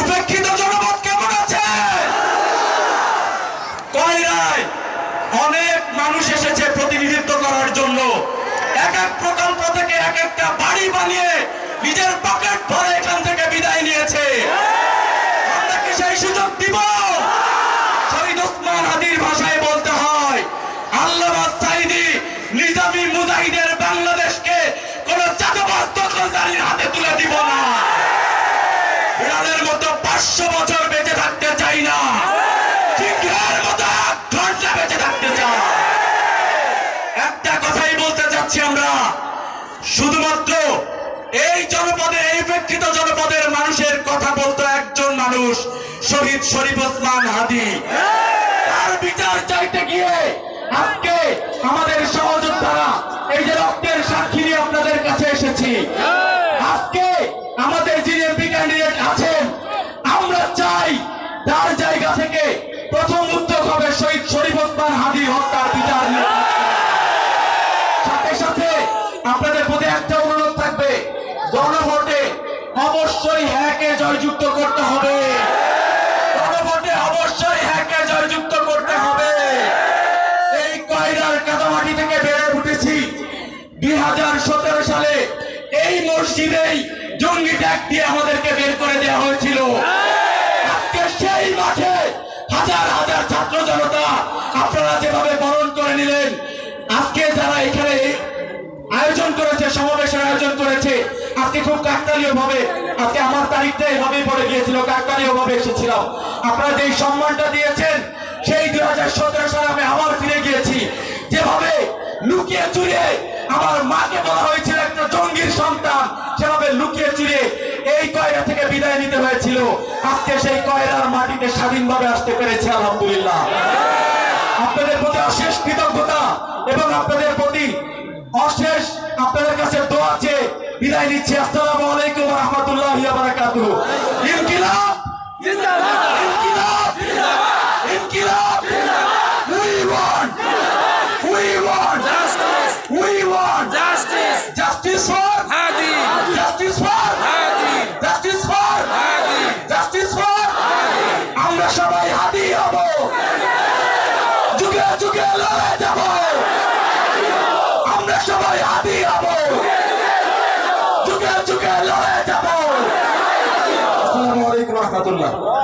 উপেক্ষিত জনপদ কেমন আছে? কয়রায় অনেক মানুষ এসেছে প্রতিনিধিত্ব করার জন্য। এক এক প্রকল্প থেকে এক একটা বাড়ি বানিয়ে নিজের পকেট ভরে এখান শুধুমাত্র এই জনপদে, এই প্রেক্ষিত জনপদের মানুষের কথা বলতো একজন মানুষ, শহীদ শরীফ ওসমান হাদি। তার বিচার চাইতে গিয়ে আজকে আমাদের সহযোদ্ধারা এই যে রক্তের সাক্ষী নিয়ে আপনাদের কাছে এসেছি। শহীদ শরীফ ওসমান হাদি হত্যার বিচার সাথে সাথে আপনাদের প্রতি একটা অনুরোধ থাকবে গণভোটে অবশ্যই হ্যাকে জয়যুক্ত করতে হবে। গণভোটে অবশ্যই হ্যাকে জয়যুক্ত করতে হবে। এই কয়রার কাদামাটি থেকে বেড়ে উঠেছি। দুই হাজার সতেরো সালে এই মসজিদেই জঙ্গি ট্যাগ দিয়ে আমাদেরকে বের করে দেওয়া হয়েছিল। আজকে সেই মাঠে হাজার হাজার ছাত্র জনতা, আপনারা যেভাবে বরণ করে নিলেন, আজকে যারা এখানে আয়োজন করেছে, সমাবেশের আয়োজন করেছে, আজকে খুব কাকতালীয় ভাবে আজকে আমার তারিখটা এভাবেই পড়ে গিয়েছিল কাকতালীয় ভাবে এসেছিলাম। আপনারা যে সম্মানটা দিয়েছেন আমার মাকে বলা হয়েছিল একটা জঙ্গির সন্তান সেভাবে লুকিয়ে চুরিয়ে এই কয়রা থেকে বিদায় নিতে হয়েছিল। আজকে সেই কয়রার মাটিতে স্বাধীনভাবে আসতে পেরেছে আলহামদুলিল্লাহ। আপনাদের প্রতি অশেষ কৃতজ্ঞতা এবং আপনাদের প্রতি অশেষ আপনাদের কাছে দোয়া আছে বিদায় নিচ্ছি। আসসালামু আলাইকুম রহমতুল্লাহ ইনকিলাব! যুগে যুগে লড়ে যাব। আমরা সবাই হাতি হব। যুগে যুগে লড়ে যাব। আসসালামু আলাইকুম রহমতুল্লাহ।